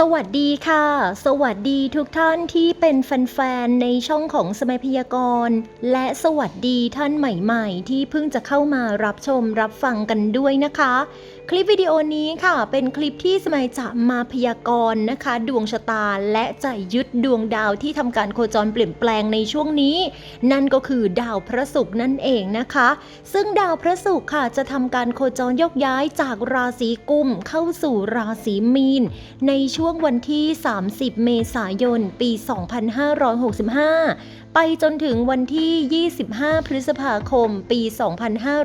สวัสดีค่ะ สวัสดีทุกท่านที่เป็นแฟนๆ ในช่องของสมัยพยากรณ์ และสวัสดีท่านใหม่ๆ ที่เพิ่งจะเข้ามารับชมรับฟังกันด้วยนะคะ คลิปวิดีโอนี้ค่ะ เป็นคลิปที่สมัยจะมาพยากรณ์นะคะ ดวงชะตาและจะยึดดวงดาวที่ทำการโคจรเปลี่ยนแปลงในช่วงนี้ นั่นก็คือดาวพระศุกร์นั่นเองนะคะ ซึ่งดาวพระศุกร์ค่ะจะทำการโคจรยกย้ายจากราศีกุมเข้าสู่ราศีมีนในช่วงวงวันที่ 30 เมษายน ปี 2565 ไปจนถึงวันที่ 25 พฤษภาคม ปี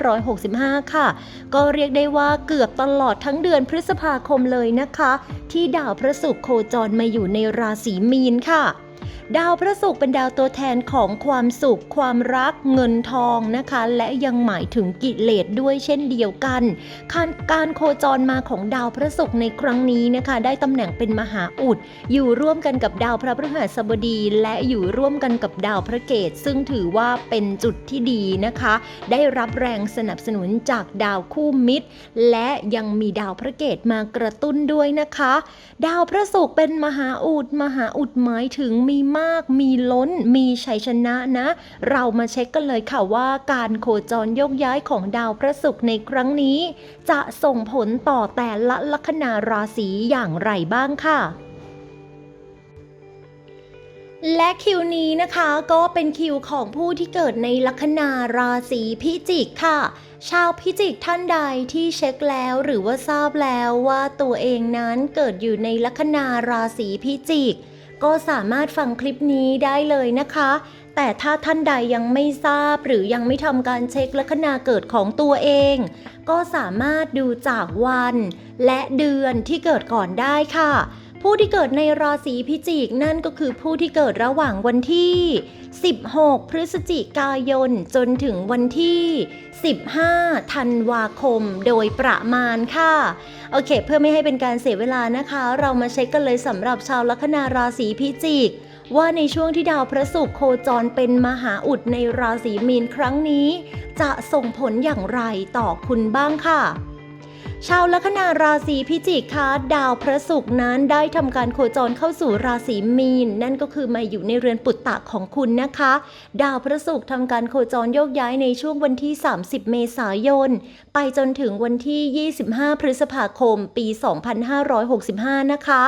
2565 ค่ะ ก็เรียกได้ว่าเกือบตลอดทั้งเดือนพฤษภาคมเลยนะคะ ที่ดาวพระศุกร์โคจรมาอยู่ในราศีมีนค่ะ ดาวพระศุกร์เป็นดาวตัวแทนของความสุข ความรักเงินทองนะคะ และยังหมายถึงกิเลสด้วยเช่นเดียวกันการการโคจรมาของดาวพระศุกร์ในครั้งนี้นะคะ ได้ตำแหน่งเป็นมหาอุด อยู่ร่วมกันกับดาวพระพฤหัสบดี และอยู่ร่วมกันกับดาวพระเกตซึ่งถือว่าเป็นจุดที่ดีนะคะ ได้รับแรงสนับสนุนจากดาวคู่มิตร และยังมีดาวพระเกตมากระตุ้นด้วยนะคะ ดาวพระศุกร์เป็นมหาอุด มหาอุดหมายถึงมีมาก มีล้น มีชัยชนะนะ เรามาเช็คกันเลยค่ะว่าการโคจรโยกย้ายของดาวพระศุกร์ในครั้งนี้ จะส่งผลต่อแต่ละลัคนาราศีอย่างไรบ้างค่ะและคิวนี้นะคะก็เป็นคิวของผู้ที่เกิดในลัคนาราศีพิจิกค่ะ ชาวพิจิกท่านใดที่เช็คแล้วหรือว่าทราบแล้วว่าตัวเองนั้นเกิดอยู่ในลัคนาราศีพิจิก ก็สามารถฟังคลิปนี้ได้เลยนะคะ แต่ถ้าท่านใดยังไม่ทราบหรือยังไม่ทำการเช็คลัคนาเกิดของตัวเอง ก็สามารถดูจากวัน และเดือนที่เกิดก่อนได้ค่ะ ผู้ที่เกิดในราศีพิจิกนั่นก็คือผู้ที่เกิดระหว่างวันที่ 16 พฤศจิกายน จนถึงวันที่ 15 ธันวาคมโดยประมาณค่ะ โอเค เพื่อไม่ให้เป็นการเสียเวลานะคะ เรามาเช็คกันเลยสำหรับชาวลัคนาราศีพิจิกว่าในช่วงที่ดาวพระศุกร์โคจรเป็นมหาอุดในราศีมีนครั้งนี้ จะส่งผลอย่างไรต่อคุณบ้างค่ะ ชาวลัคนาราศีพิจิกคะดาวพระศุกร์นั้นได้ทำการโคจรเข้าสู่ราศีมีน นั่นก็คือมาอยู่ในเรือนปุตตะของคุณนะคะ ดาวพระศุกร์ทำการโคจรโยกย้ายในช่วงวันที่ 30 เมษายน ไปจนถึงวันที่ 25 พฤษภาคม ปี 2565 นะคะ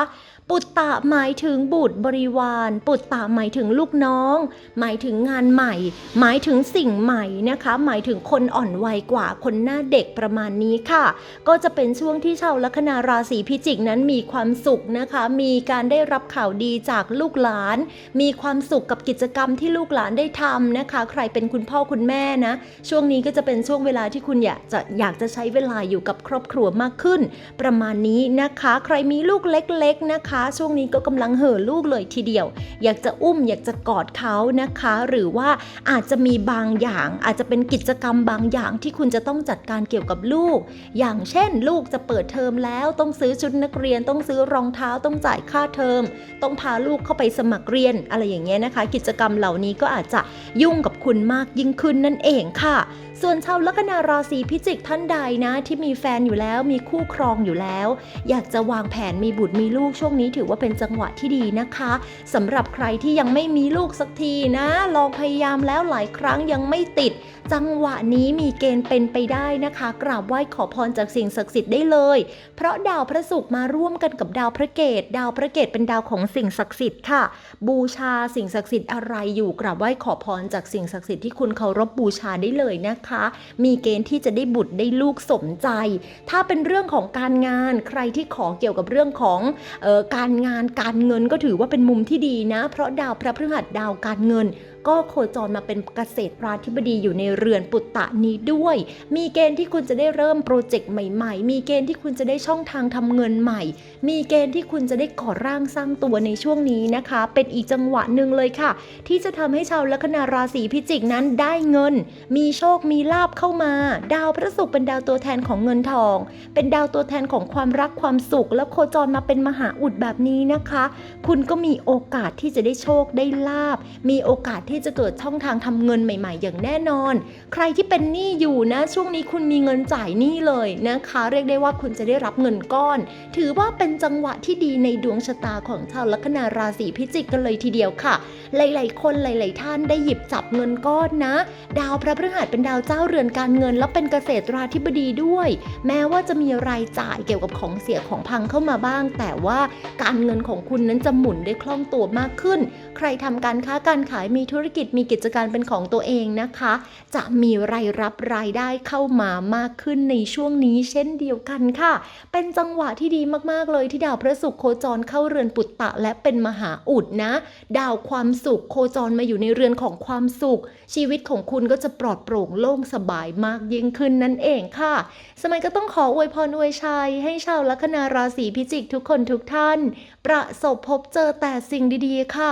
ปุตตะหมายถึงบุตรบริวาร ปุตตะหมายถึงลูกน้อง หมายถึงงานใหม่ หมายถึงสิ่งใหม่นะคะ หมายถึงคนอ่อนวัยกว่าคนหน้าเด็กประมาณนี้ค่ะ ก็จะเป็นช่วงที่ชาวลัคนาราศีพิจิกนั้นมีความสุขนะคะ มีการได้รับข่าวดีจากลูกหลาน มีความสุขกับกิจกรรมที่ลูกหลานได้ทำนะคะ ใครเป็นคุณพ่อคุณแม่นะ ช่วงนี้ก็จะเป็นช่วงเวลาที่คุณอยากจะอยากจะใช้เวลาอยู่กับครอบครัวมากขึ้น ประมาณนี้นะคะ ใครมีลูกเล็กๆนะคะช่วงนี้ก็กำลังเห่อลูกเลยทีเดียว อยากจะอุ้มอยากจะกอดเขานะคะ หรือว่าอาจจะมีบางอย่าง อาจจะเป็นกิจกรรมบางอย่างที่คุณจะต้องจัดการเกี่ยวกับลูก อย่างเช่น ลูกจะเปิดเทอมแล้วต้องซื้อชุดนักเรียน ต้องซื้อรองเท้าต้องจ่ายค่าเทอม ต้องพาลูกเข้าไปสมัครเรียนอะไรอย่างเงี้ยนะคะ กิจกรรมเหล่านี้ก็อาจจะยุ่งกับคุณมากยิ่งขึ้นนั่นเองค่ะ ส่วนชาวลัคนาราศีพิจิกท่านใดนะ ที่มีแฟนอยู่แล้วมีคู่ครองอยู่แล้ว อยากจะวางแผนมีบุตรมีลูกช่วงนี้ถือว่าเป็นจังหวะที่ดีนะคะสำหรับใครที่ยังไม่มีลูกสักทีนะ ลองพยายามแล้วหลายครั้งยังไม่ติด จังหวะนี้มีเกณฑ์เป็นไปได้นะคะ กราบไหว้ขอพรจากสิ่งศักดิ์สิทธิ์ได้เลย เพราะดาวพระศุกร์มาร่วมกันกับดาวพระเกตดาวพระเกตเป็นดาวของสิ่งศักดิ์สิทธิ์ค่ะ บูชาสิ่งศักดิ์สิทธิ์อะไรอยู่กราบไหว้ขอพรจากสิ่งศักดิ์สิทธิ์ที่คุณเคารพบูชาได้เลยนะคะ มีเกณฑ์ที่จะได้บุตรได้ลูกสมใจ ถ้าเป็นเรื่องของการงานใครที่ขอเกี่ยวกับเรื่องของออการงานการเงินก็ถือว่าเป็นมุมที่ดีนะ เพราะดาวพระพฤหัสดาวการเงิน ก็โคจรมาเป็นเกษตรราธิบดีอยู่ในเรือนปุตตะนี้ด้วย มีเกณฑ์ที่คุณจะได้เริ่มโปรเจกต์ใหม่ๆ มีเกณฑ์ที่คุณจะได้ช่องทางทำเงินใหม่ มีเกณฑ์ที่คุณจะได้ก่อร่างสร้างตัวในช่วงนี้นะคะ เป็นอีกจังหวะหนึ่งเลยค่ะ ที่จะทำให้ชาวลัคนาราศีพิจิกนั้นได้เงิน มีโชคมีลาบเข้ามา ดาวพระศุกร์เป็นดาวตัวแทนของเงินทอง เป็นดาวตัวแทนของความรักความสุข แล้วโคจรมาเป็นมหาอุดแบบนี้นะคะ คุณก็มีโอกาสที่จะได้โชคได้ลาบ มีโอกาสที่ที่จะเกิดช่องทางทำเงินใหม่ ๆ อย่างแน่นอน ใครที่เป็นหนี้อยู่นะ ช่วงนี้คุณมีเงินจ่ายหนี้เลยนะคะเรียกได้ว่าคุณจะได้รับเงินก้อน ถือว่าเป็นจังหวะที่ดีในดวงชะตาของชาวลัคนาราศีพิจิกกันเลยทีเดียวค่ะ หลาย ๆ คนหลาย ๆ ท่านได้หยิบจับเงินก้อนนะ ดาวพระพฤหัสเป็นดาวเจ้าเรือนการเงิน แล้วเป็นเกษตราธิบดีด้วย แม้ว่าจะมีรายจ่ายเกี่ยวกับของเสียของพังเข้ามาบ้าง แต่ว่าการเงินของคุณนั้นจะหมุนได้คล่องตัวมากขึ้น ใครทำการค้าการขายมีธุรกิจมีกิจการเป็นของตัวเองนะคะ จะมีรายรับรายได้เข้ามามากขึ้นในช่วงนี้เช่นเดียวกันค่ะ เป็นจังหวะที่ดีมากๆเลยที่ดาวพระศุกร์โคจรเข้าเรือนปุตตะและเป็นมหาอุดนะ ดาวความสุขโคจรมาอยู่ในเรือนของความสุข ชีวิตของคุณก็จะปลอดโปร่งโล่งสบายมากยิ่งขึ้นนั่นเองค่ะ สมัยก็ต้องขออวยพรอวยชัยให้ชาวลัคนาราศีพิจิกทุกคนทุกท่าน ประสบพบเจอแต่สิ่งดีๆค่ะ